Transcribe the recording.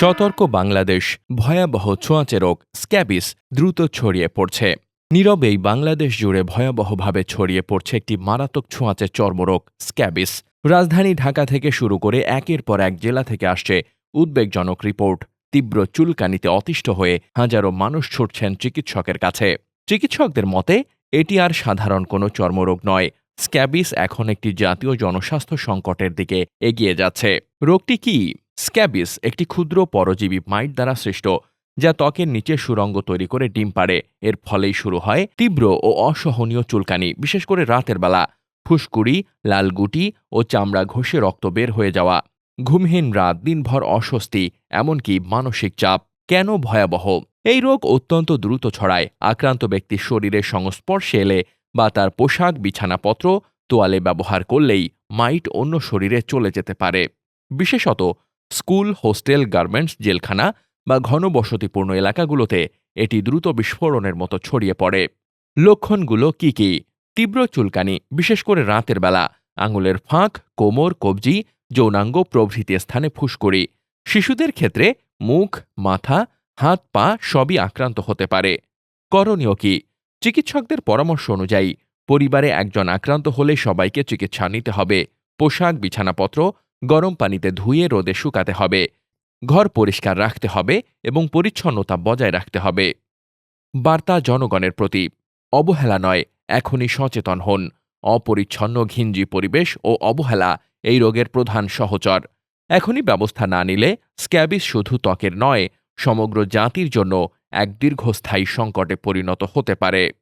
সতর্ক বাংলাদেশ, ভয়াবহ ছোঁয়াচে রোগ, স্ক্যাবিস দ্রুত ছড়িয়ে পড়ছে। নীরবেই বাংলাদেশ জুড়ে ভয়াবহভাবে ছড়িয়ে পড়ছে একটি মারাত্মক ছোঁয়াচে চর্মরোগ, স্ক্যাবিস। রাজধানী ঢাকা থেকে শুরু করে একের পর এক জেলা থেকে আসছে উদ্বেগজনক রিপোর্ট। তীব্র চুলকানিতে অতিষ্ঠ হয়ে হাজারো মানুষ ছুটছেন চিকিৎসকের কাছে। চিকিৎসকদের মতে, এটি আর সাধারণ কোনো চর্মরোগ নয়। স্ক্যাবিস এখন একটি জাতীয় জনস্বাস্থ্য সংকটের দিকে এগিয়ে যাচ্ছে। রোগটি কি? স্ক্যাবিস একটি ক্ষুদ্র পরজীবী মাইট দ্বারা সৃষ্ট, যা ত্বকের নিচে সুরঙ্গ তৈরি করে ডিম পাড়ে। এর ফলেই শুরু হয় তীব্র ও অসহনীয় চুলকানি, বিশেষ করে রাতের বেলা। ফুসকুড়ি, লালগুটি ও চামড়া ঘষে রক্ত বের হয়ে যাওয়া। ঘুমহীন রাত দিনভর অস্বস্তি, এমনকি মানসিক চাপ। কেন ভয়াবহ? এই রোগ অত্যন্ত দ্রুত ছড়ায়। আক্রান্ত ব্যক্তির শরীরের সংস্পর্শে এলে বা তার পোশাক, বিছানাপত্র, তোয়ালে ব্যবহার করলেই মাইট অন্য শরীরে চলে যেতে পারে। বিশেষত স্কুল, হোস্টেল, গার্মেন্টস, জেলখানা বা ঘনবসতিপূর্ণ এলাকাগুলোতে এটি দ্রুত বিস্ফোরণের মতো ছড়িয়ে পড়ে। লক্ষণগুলো কি কি? তীব্র চুলকানি, বিশেষ করে রাতের বেলা, আঙুলের ফাঁক, কোমর, কবজি, যৌনাঙ্গ প্রভৃতি স্থানে ফুসকুড়ি। শিশুদের ক্ষেত্রে মুখ, মাথা, হাত, পা সবই আক্রান্ত হতে পারে। করণীয় কি? চিকিৎসকদের পরামর্শ অনুযায়ী, পরিবারে একজন আক্রান্ত হলে সবাইকে চিকিৎসা নিতে হবে। পোশাক, বিছানাপত্র গরম পানিতে ধুয়ে রোদে শুকাতে হবে। ঘর পরিষ্কার রাখতে হবে এবং পরিচ্ছন্নতা বজায় রাখতে হবে। বার্তা জনগণের প্রতি, অবহেলা নয়, এখনই সচেতন হন। অপরিচ্ছন্ন ঘিঞ্জি পরিবেশ ও অবহেলা এই রোগের প্রধান সহচর। এখনই ব্যবস্থা না নিলে স্ক্যাবিস শুধু ত্বকের নয়, সমগ্র জাতির জন্য এক দীর্ঘস্থায়ী সংকটে পরিণত হতে পারে।